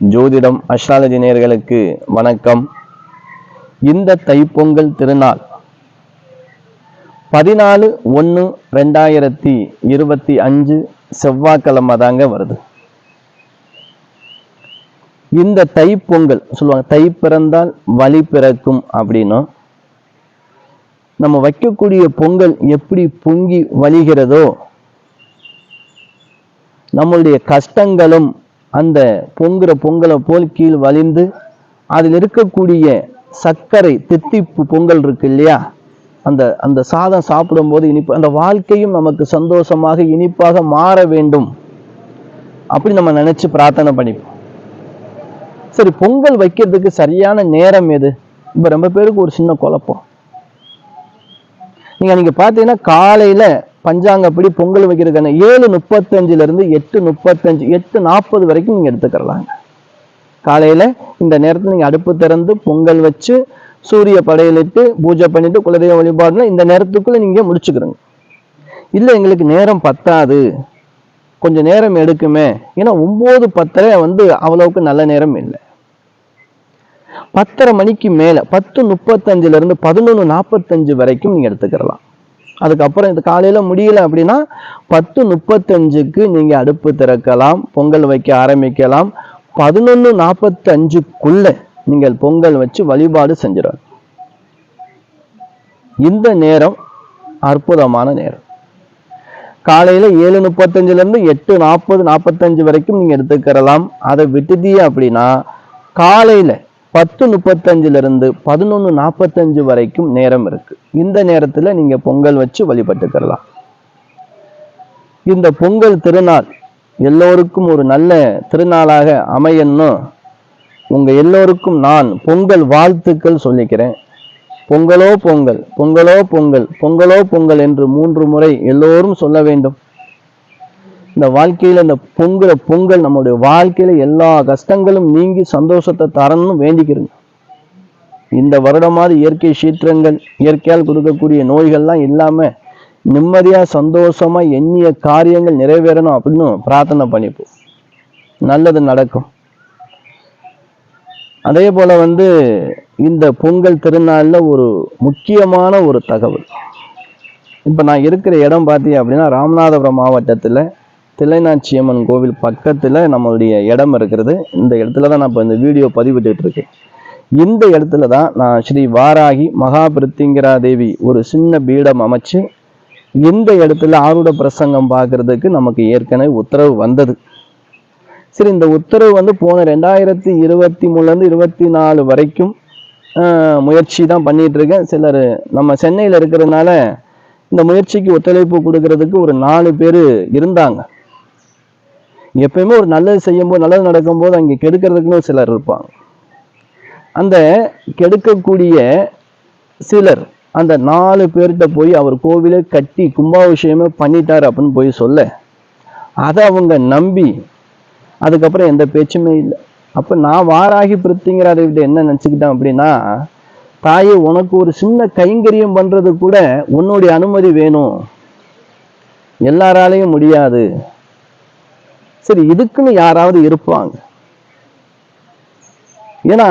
ஜோதிடம் அஸ்ட்ராலஜி நேயர்களுக்கு வணக்கம். இந்த தைப்பொங்கல் திருநாள் பதினாலு ஒன்று ரெண்டாயிரத்தி இருபத்தி அஞ்சு செவ்வாய்க்கிழமை தாங்க வருது. இந்த தைப்பொங்கல் சொல்லுவாங்க தை பிறந்தால் வழி பிறக்கும் அப்படின்னா நம்ம வைக்கக்கூடிய பொங்கல் எப்படி பொங்கி வழிகிறதோ நம்மளுடைய கஷ்டங்களும் அந்த பொங்குற பொங்கலை போல் கீழ் வலிந்து அதில் இருக்கக்கூடிய சர்க்கரை தித்திப்பு பொங்கல் இருக்கு இல்லையா? அந்த அந்த சாதம் சாப்பிடும்போது இனிப்பு அந்த வாழ்க்கையும் நமக்கு சந்தோஷமாக இனிப்பாக மாற வேண்டும். அப்படி நம்ம நினைச்சு பிரார்த்தனை பண்ணிப்போம். சரி பொங்கல் வைக்கிறதுக்கு சரியான நேரம் எது? இப்ப ரொம்ப பேருக்கு ஒரு சின்ன குழப்பம். நீங்க நீங்க பாத்தீங்கன்னா காலையில பஞ்சாங்கப்படி பொங்கல் வைக்கிறதுக்கான ஏழு முப்பத்தஞ்சுல இருந்து எட்டு முப்பத்தஞ்சு எட்டு நாற்பது வரைக்கும் நீங்க எடுத்துக்கிறலாம் காலையில இந்த நேரத்துல நீங்க அடுப்பு திறந்து பொங்கல் வச்சு சூரிய படையலிட்டு பூஜை பண்ணிட்டு குலதெய்வ வழிபாடுல இந்த நேரத்துக்குள்ள நீங்க முடிச்சுக்கிறோங்க. இல்ல எங்களுக்கு நேரம் பத்தாது. கொஞ்சம் நேரம் எடுக்குமே. ஏன்னா ஒன்பது பத்தரை வந்து அவ்வளவுக்கு நல்ல நேரம் இல்லை. பத்தரை மணிக்கு மேல பத்து முப்பத்தஞ்சுல இருந்து பதினொன்று நாற்பத்தஞ்சு வரைக்கும் நீங்க எடுத்துக்கிறலாம். அதுக்கப்புறம் இது காலையில் முடியல அப்படின்னா பத்து முப்பத்தஞ்சுக்கு நீங்கள் அடுப்பு திறக்கலாம் பொங்கல் வைக்க ஆரம்பிக்கலாம். பதினொன்று நாற்பத்தஞ்சுக்குள்ளே நீங்கள் பொங்கல் வச்சு வழிபாடு செஞ்சிடணும் இந்த நேரம் அற்புதமான நேரம். காலையில் ஏழு முப்பத்தஞ்சுலேருந்து எட்டு நாற்பது நாற்பத்தஞ்சு வரைக்கும் நீங்கள் எடுத்துக்கிறலாம் அதை விட்டுதீ அப்படின்னா காலையில் பத்து முப்பத்தஞ்சிலிருந்து பதினொன்று நாற்பத்தஞ்சு வரைக்கும் நேரம் இருக்கு. இந்த நேரத்துல நீங்க பொங்கல் வச்சு வழிபட்டுக்கிறலாம் இந்த பொங்கல் திருநாள் எல்லோருக்கும் ஒரு நல்ல திருநாளாக அமையணும். உங்க எல்லோருக்கும் நான் பொங்கல் வாழ்த்துக்கள் சொல்லிக்கிறேன். பொங்கலோ பொங்கல் பொங்கலோ பொங்கல் பொங்கலோ பொங்கல் என்று மூன்று முறை எல்லோரும் சொல்ல வேண்டும். இந்த வாழ்க்கையில் இந்த பொங்குற பொங்கல் நம்முடைய வாழ்க்கையில் எல்லா கஷ்டங்களும் நீங்கி சந்தோஷத்தை தரணும்னு வேண்டிக்கிறோங்க. இந்த வருடமாவது இயற்கை சீற்றங்கள் இயற்கையால் கொடுக்கக்கூடிய நோய்கள்லாம் இல்லாமல் நிம்மதியாக சந்தோஷமாக எண்ணிய காரியங்கள் நிறைவேறணும் அப்படின்னு பிரார்த்தனை பண்ணிப்போம். நல்லது நடக்கும். அதே போல் வந்து இந்த பொங்கல் திருநாளில் ஒரு முக்கியமான ஒரு தகவல். இப்போ நான் இருக்கிற இடம் பார்த்தீங்க அப்படின்னா ராமநாதபுரம் மாவட்டத்தில் தில்லைநாச்சியம்மன் கோவில் பக்கத்தில் நம்மளுடைய இடம் இருக்கிறது. இந்த இடத்துல தான் நான் இப்போ இந்த வீடியோ பதிவிட்டுருக்கேன் இந்த இடத்துல தான் நான் ஸ்ரீ வாராகி மகாபிருத்திங்கரா தேவி ஒரு சின்ன பீடம் அமைச்சு இந்த இடத்துல ஆருட பிரசங்கம் பார்க்கறதுக்கு நமக்கு ஏற்கனவே உத்தரவு வந்தது. சரி இந்த உத்தரவு வந்து போன ரெண்டாயிரத்தி இருபத்தி மூணுலேருந்து இருபத்தி நாலு வரைக்கும் முயற்சி தான் பண்ணிட்டு இருக்கேன். சிலர் நம்ம சென்னையில் இருக்கிறதுனால இந்த முயற்சிக்கு ஒத்துழைப்பு கொடுக்கறதுக்கு ஒரு நாலு பேர் இருந்தாங்க. எப்பயுமே ஒரு நல்லது செய்யும்போது நல்லது நடக்கும்போது அங்கே கெடுக்கிறதுக்குன்னு சிலர் இருப்பாங்க. அந்த கெடுக்கக்கூடிய சிலர் அந்த நாலு பேர்கிட்ட போய் அவர் கோவிலை கட்டி கும்பாபிஷேகமே பண்ணிட்டார் அப்படின்னு போய் சொல்ல அதை அவங்க நம்பி அதுக்கப்புறம் எந்த பேச்சுமே இல்லை. அப்போ நான் வாராகி பிரித்திங்கிற விட என்ன நினச்சிக்கிட்டேன் அப்படின்னா தாயே உனக்கு ஒரு சின்ன கைங்கரியம் பண்றது கூட உன்னுடைய அனுமதி வேணும். எல்லாராலையும் முடியாது. சரி இதுக்குன்னு யாராவது இருப்பாங்க. ஏன்னா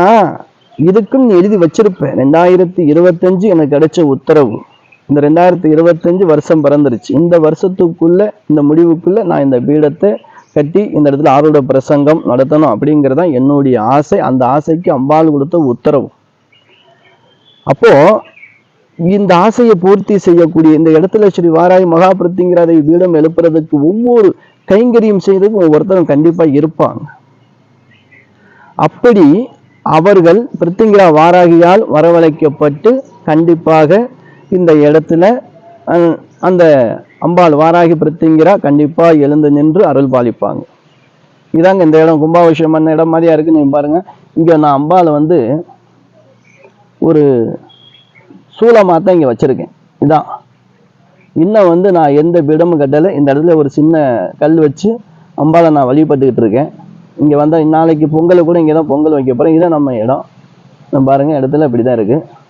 இதுக்குன்னு எழுதி வச்சிருப்பேன். ரெண்டாயிரத்தி இருபத்தஞ்சு எனக்கு கிடைச்ச உத்தரவு. இந்த ரெண்டாயிரத்தி இருபத்தஞ்சு வருஷம் பிறந்துருச்சு. இந்த வருஷத்துக்குள்ள இந்த முடிவுக்குள்ள நான் இந்த பீடத்தை கட்டி இந்த இடத்துல ஆரோட பிரசங்கம் நடத்தணும் அப்படிங்கிறது தான் என்னுடைய ஆசை. அந்த ஆசைக்கு அம்பாள் கொடுத்த உத்தரவு. அப்போ இந்த ஆசையை பூர்த்தி செய்யக்கூடிய இந்த இடத்துல ஸ்ரீ வாராய் மகாபிரத்திங்கிற அதை பீடம் எழுப்புறதுக்கு ஒவ்வொரு கைங்கரியம் செய்து ஒருத்தரும் கண்டிப்பாக இருப்பாங்க. அப்படி அவர்கள் பிரித்திங்கிரா வாராகியால் வரவழைக்கப்பட்டு கண்டிப்பாக இந்த இடத்துல அந்த அம்பாள் வாராகி பிரித்திங்கிரா கண்டிப்பாக எழுந்து நின்று அருள் பாலிப்பாங்க. இதாங்க இந்த இடம் கும்பாபிஷேகம் பண்ண இடம் மாதிரியா இருக்குன்னு நீங்கள் பாருங்கள் இங்கே நான் அம்பாளை வந்து ஒரு சூலமாக தான் இங்கே வச்சுருக்கேன். இதான். இன்னும் வந்து நான் எந்த பீடமும் கட்டலை. இந்த இடத்துல ஒரு சின்ன கல் வச்சு அம்பாவை நான் வழிபட்டுக்கிட்டு இருக்கேன். இங்கே வந்தால் நாளைக்கு பொங்கலை கூட இங்கே தான் பொங்கல் வைக்க போகிறேன் இதான் நம்ம இடம். நம்ம இடத்துல இப்படி தான் இருக்குது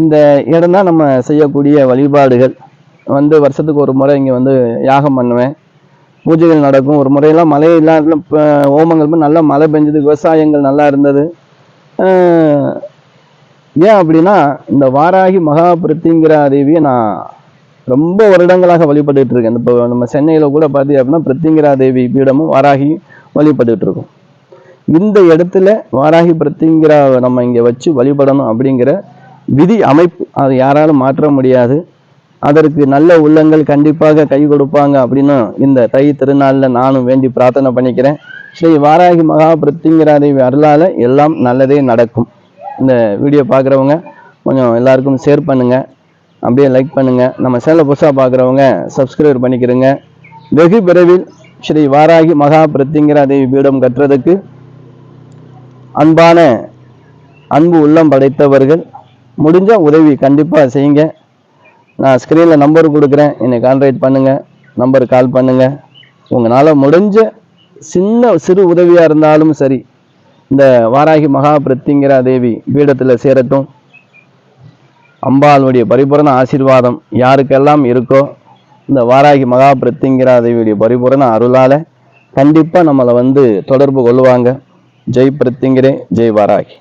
இந்த இடம் தான் நம்ம செய்யக்கூடிய வழிபாடுகள். வந்து வருஷத்துக்கு ஒரு முறை இங்கே வந்து யாகம் பண்ணுவேன். பூஜைகள் நடக்கும். ஒரு முறையெல்லாம் மழை இல்லாத ஓமங்கள் ஹோமங்கள் நல்லா மழை பெஞ்சது. விவசாயங்கள் நல்லா இருந்தது. ஏன் அப்படின்னா இந்த வாராகி மகாபிரத்திங்கிற தேவியை நான் ரொம்ப வருடங்களாக வழிபட்டுட்டு இருக்கேன். இப்போ நம்ம சென்னையில் கூட பார்த்தீங்க அப்படின்னா பிரத்திங்கிரா தேவி பீடமும் வாராகி வழிபட்டுட்டு இருக்கோம். இந்த இடத்துல வாராகி பிரத்திங்கிற நம்ம இங்கே வச்சு வழிபடணும் அப்படிங்கிற விதி அமைப்பு அதை யாராலும் மாற்ற முடியாது. அதற்கு நல்ல உள்ளங்கள் கண்டிப்பாக கை கொடுப்பாங்க அப்படின்னு இந்த தை திருநாளில் நானும் வேண்டி பிரார்த்தனை பண்ணிக்கிறேன். ஸ்ரீ வாராகி மகா பிரத்திங்கிரா தேவி அருளால் எல்லாம் நல்லதே நடக்கும். இந்த வீடியோ பார்க்குறவங்க கொஞ்சம் எல்லாருக்கும் ஷேர் பண்ணுங்கள் அப்படியே லைக் பண்ணுங்கள் நம்ம சேனலை புதுசாக பார்க்குறவங்க சப்ஸ்கிரைப் பண்ணிக்கிறோங்க. வெகு விரைவில் ஸ்ரீ வாராகி மகா பிரத்திங்கிற தேவி பீடம் கட்டுறதுக்கு அன்பான அன்பு உள்ளம் படைத்தவர்கள் முடிஞ்ச உதவி கண்டிப்பாக செய்யுங்க. நான் ஸ்க்ரீனில் நம்பர் கொடுக்குறேன். என்னை கான்டாக்ட் பண்ணுங்கள் நம்பர் கால் பண்ணுங்கள் உங்களால் முடிஞ்ச சின்ன சிறு உதவியாக இருந்தாலும் சரி இந்த வாராகி மகா பிரத்திங்கிரா தேவி பீடத்தில் சேரட்டும். அம்பாளுடைய பரிபூரண ஆசீர்வாதம் யாருக்கெல்லாம் இருக்கோ இந்த வாராகி மகா பிரத்திங்கிரா தேவியுடைய பரிபூரண அருளால் கண்டிப்பாக நம்மளை வந்து தொடர்பு கொள்ளுவாங்க ஜெய் பிரத்திங்கிரே ஜெய் வாராகி.